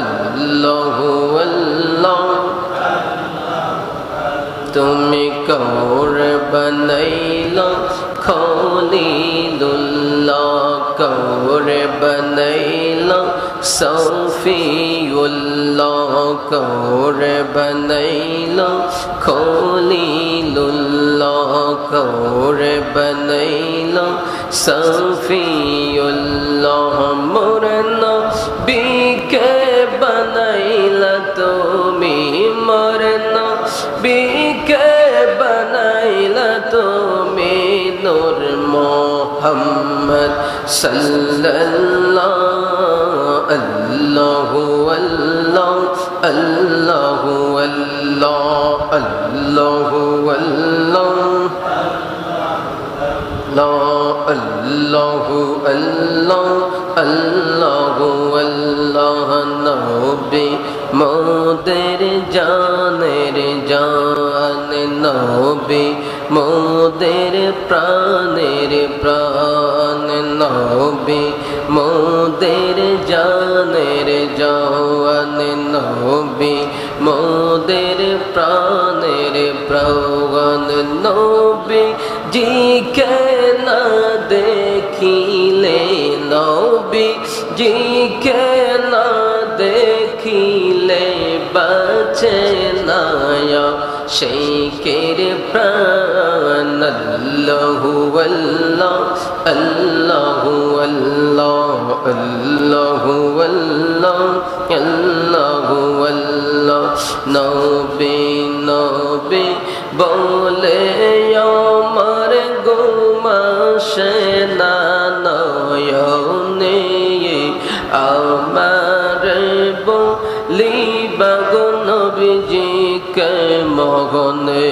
আল্লাহ আল্লাহ। তুমি কৌর বনৈল খলিলুল্লাহ, কৌর বনৈল সফিউল্লাহ, কৌর বনৈল খলিলুল্লাহ, কৌর বনৈল সফিউল্লাহ। মুরন বিকে বিকে বনাইলা তুমি নূর মোহাম্মদ সাল্লাল্লাহু আল্লাহু আল্লাহ আল্লাহু আল্লাহ আল্লাহু আল্লাহ আল্লাহু আল্লাহ আল্লাহু আল্লাহ, নবী মোদের জানের জান নবী, মোদের প্রাণের প্রাণ নবী, মোদের জানের জান নবী, মোদের প্রাণের প্রাণ নবী। জিকে না দেখিলে নবী, জিকে শেখের প্রাণ আল্লাহু আল্লাহ আল্লাহু আল্লাহ আল্লাহু আল্লাহ আল্লাহু আল্লাহ নবী নবী বলে আমার গোমাসে না মগনে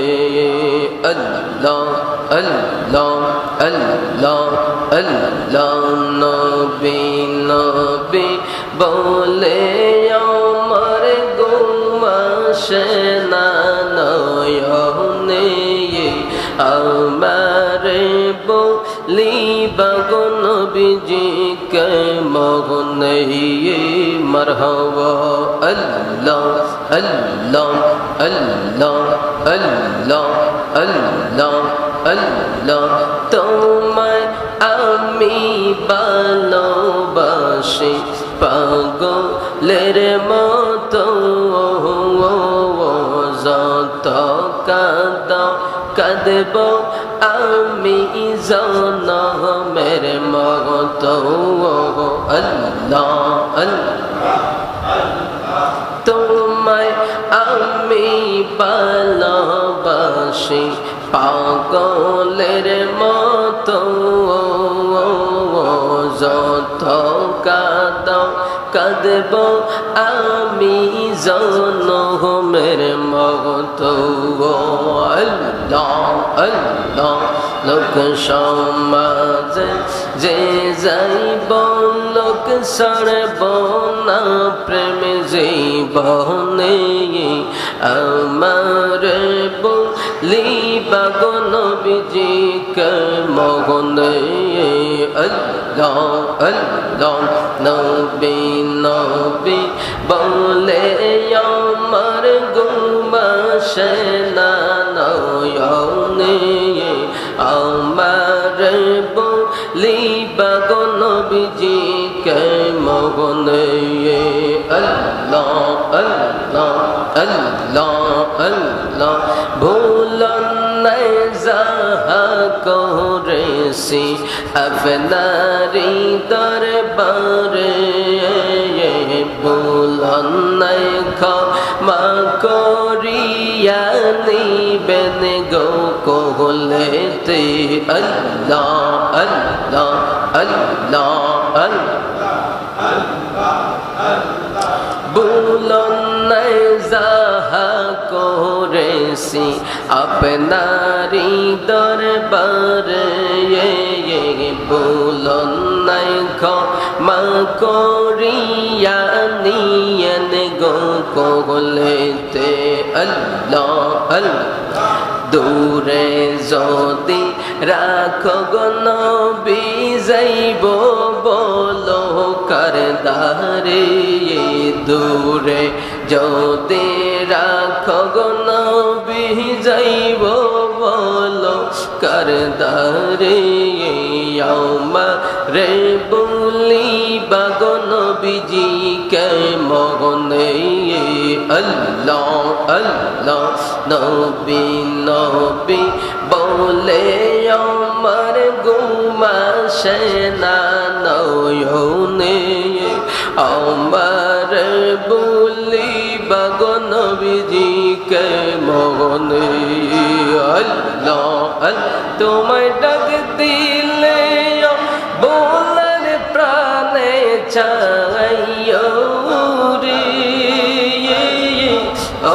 আল্লাহ আল্লাহ আল্লাহ আল্লাহ নবী নবী বলে আমার গোমাসে না নয়নে আমার বলি বাগো নবীজি কে মগনে মরহবা আল্লাহ আল্লাহ আল্লাহ আল্লাহ আল্লাহ আল্লাহ তোমায় আমি ভালোবাসি পাগলের মতো যত কাদ কাঁদব আমি জনমের মত আল্লাহ তোমায় আমি ভালোবাসি পাগলের মতো যত কাদ কাঁদব আমি। জনমের মত। আল্লাহ আল্লাহ, লোক সমাজ যে যাইব লোক সরব না, প্রেম জীবনে আমার বলি, বাগো নবীজি কে মগনে আল্লাহ আল্লাহ নবী নবী বলে, আমার গুমাসে না নয়নে, আমার বলি বাগো নবীজি কে মগনে, আল্লাহ আল্লাহ আল্লাহ আল্লাহ ভুলন নাই যাহা করেছি আপনারি দরবারে ভুলন নাই ক্ষমা করিয়া নিবেন গো কোহলেতে। আল্লাহ আল্লাহ আল্লাহ বুলন নাই যাহা করেছি আপনারি দরবারে বুলন নাই দূরে যদি রাখো গো নবী, যাইব বলো কা পরদারে দূরে যদি রাখো গো নবী, যাইব বলো করদারে। রে বলি বাগো নবীজি কে মগনে আল্লাহ আল্লাহ, নবী নবী বলে আমার গুমা সেনা নয়নে আমার বলি বাগো নবীজি কে মগনে আল্লাহ তোমায় ডাক দিলে চাইও রে ও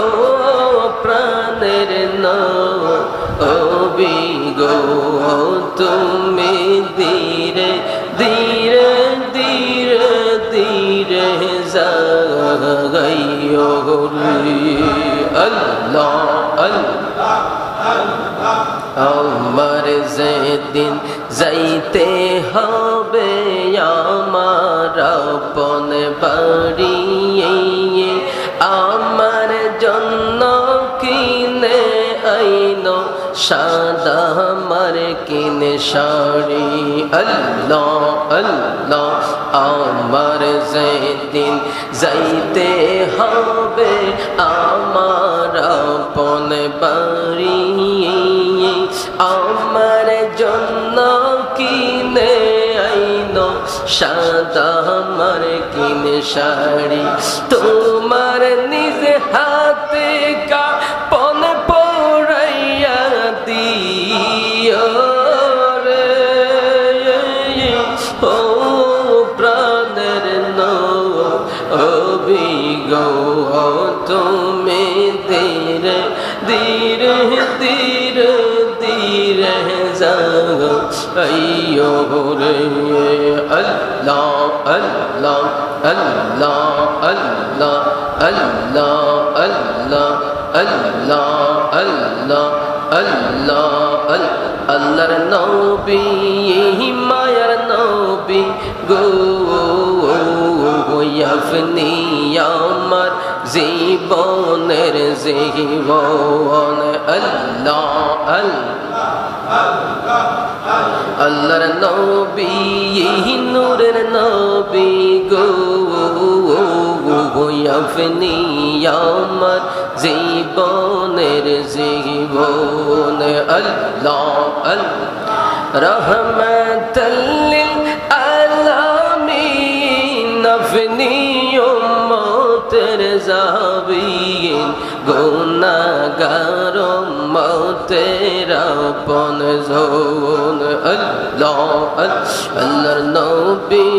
প্রাণের নবীগো তুমি ধীরে ধীরে ধীরে ধীরে যাইও রে আল্লাহ আল্লাহ। আমার যেদিন যাইতে হবে, আমার আপন বাড়ি আমার জন্য কিনে আইন সাদা আমার কিনে শাড়ি। আল্লাহ আল্লাহ, আমার যেদিন যাইতে হবে, আমার আপন বাড়ি শাড়ি। তোমার নিজে হাতে কাপন পড়াইয়া দিও রে। ও প্রাণের অভিগ তুমি ধীরে ধীরে ধীরে ধীরে যাও আইয়ো রে আল্লাহ আল্লাহ আল্লাহ আল্লাহ আল্লাহ আল্লাহ আল্লাহ আল্লাহ আল্লাহ আল্লাহর নবী মায়ার নবী গো আপনি আমার জীবনের জীবন আল্লাহ আল্লাহ আল্লাহর নবী নূরের নবী গো আপনি আমার জীবনের জীবন। আল্লাহ আল্লাহ রহমতল্লিল আলামিন আপনি উম্মতের জাবিন, গুনাহগার উম্মতের আপন জোন। আল্লাহ, আল্লাহর নবী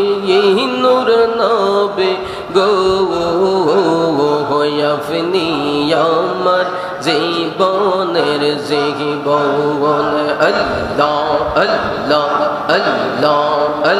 নূর নবী, গো আপনি আমার জীবনের জীবন। আল্লাহ আল্লাহ আল্লাহ।